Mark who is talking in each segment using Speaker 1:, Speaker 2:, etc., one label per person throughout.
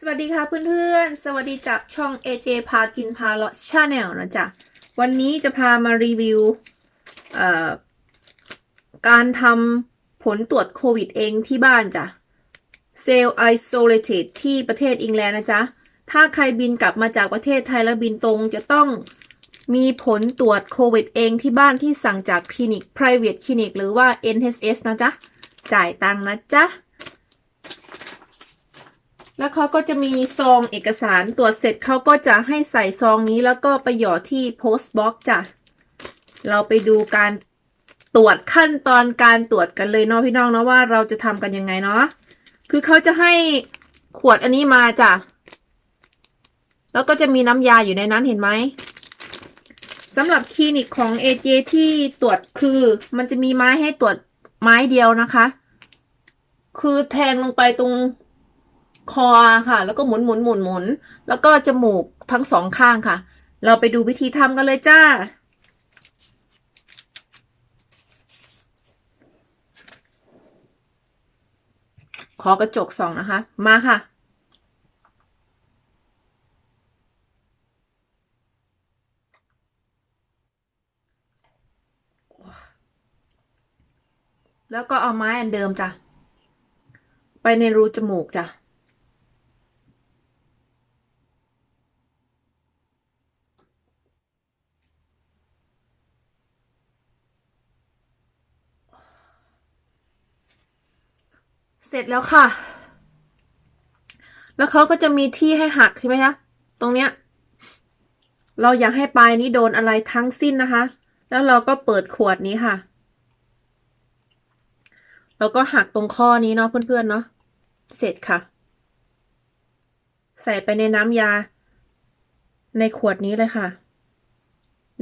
Speaker 1: สวัสดีค่ะเพื่อนๆ สวัสดีจากช่อง AJ พากินพาเลาะชาแนลนะจ๊ะ วันนี้จะพามารีวิวเอ่อการทำผลตรวจโควิดเองที่บ้านจ้ะ Self Isolated ที่ประเทศอังกฤษนะจ๊ะ ถ้าใครบินกลับมาจากประเทศไทยแล้วบินตรงจะต้องมีผลตรวจโควิดเองที่บ้านที่สั่งจากคลินิก private คลินิกหรือว่า NHS นะจ๊ะ จ่ายตังนะจ๊ะ แล้วเขาก็จะมีซองเอกสารตรวจเสร็จเขาก็จะให้ใส่ซองนี้แล้วก็ไปหยอดที่ post box จ้ะ เราไปดูการตรวจขั้นตอนการตรวจกันเลยเนาะพี่น้องเนาะว่าเราจะทำกันยังไงเนาะ คือเขาจะให้ขวดอันนี้มาจ้ะ แล้วก็จะมีน้ำยาอยู่ในนั้นเห็นไหมสำหรับคลินิกของ AJ ที่ตรวจคือมันจะมีไม้ให้ตรวจไม้เดียวนะคะ คือแทงลงไปตรง อค่ะ แล้วก็หมุนหมุนหมุนหมุนแล้วก็จมูกทั้งสองข้างค่ะ เราไปดูวิธีทำกันเลยจ้า ขอกระจกสองนะคะ มาค่ะแล้วก็เอาไม้อันเดิมจ้ะ ไปในรูจมูกจ้ะ เสร็จแล้วค่ะ แล้วเขาก็จะมีที่ให้หักใช่ไหมคะ ตรงเนี้ย เราอยากให้ปลายนี้โดนอะไรทั้งสิ้นนะคะ แล้วเราก็เปิดขวดนี้ค่ะ แล้วก็หักตรงข้อนี้เนาะเพื่อนๆเนาะ เสร็จค่ะ ใส่ไปในน้ำยา ในขวดนี้เลยค่ะ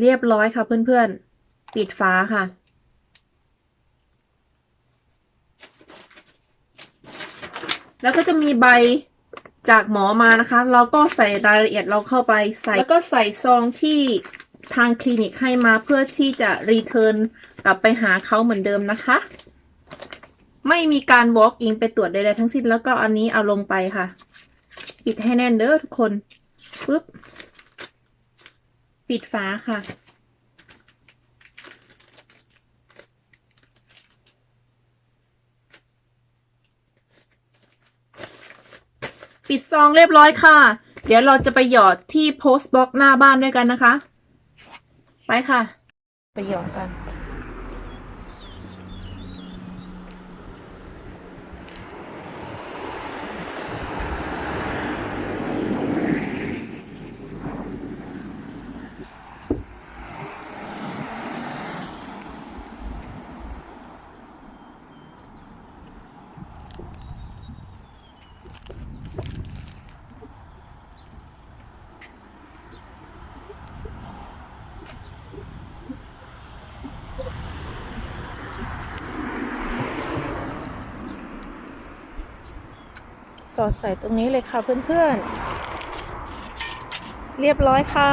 Speaker 1: เรียบร้อยค่ะเพื่อนๆ ปิดฝาค่ะ แล้วก็จะมีใบจากหมอมานะคะ เราก็ใส่รายละเอียดเราเข้าไปใส่ แล้วก็ใส่ซองที่ทางคลินิกให้มาเพื่อที่จะรีเทิร์นกลับไปหาเขาเหมือนเดิมนะคะ ไม่มีการ walk in ไปตรวจใดๆทั้งสิ้นแล้วก็อันนี้เอาลงไปค่ะ ปิดให้แน่นเด้อทุกคนปึ๊บ ปิดฝาค่ะ ปิดซองเรียบร้อยค่ะ เดี๋ยวเราจะไปหยอดที่โพสบล็อกหน้าบ้านด้วยกันนะคะ ไปค่ะ ไปหยอดกัน สอดใส่ตรงนี้เลยค่ะเพื่อนๆ เรียบร้อยค่ะ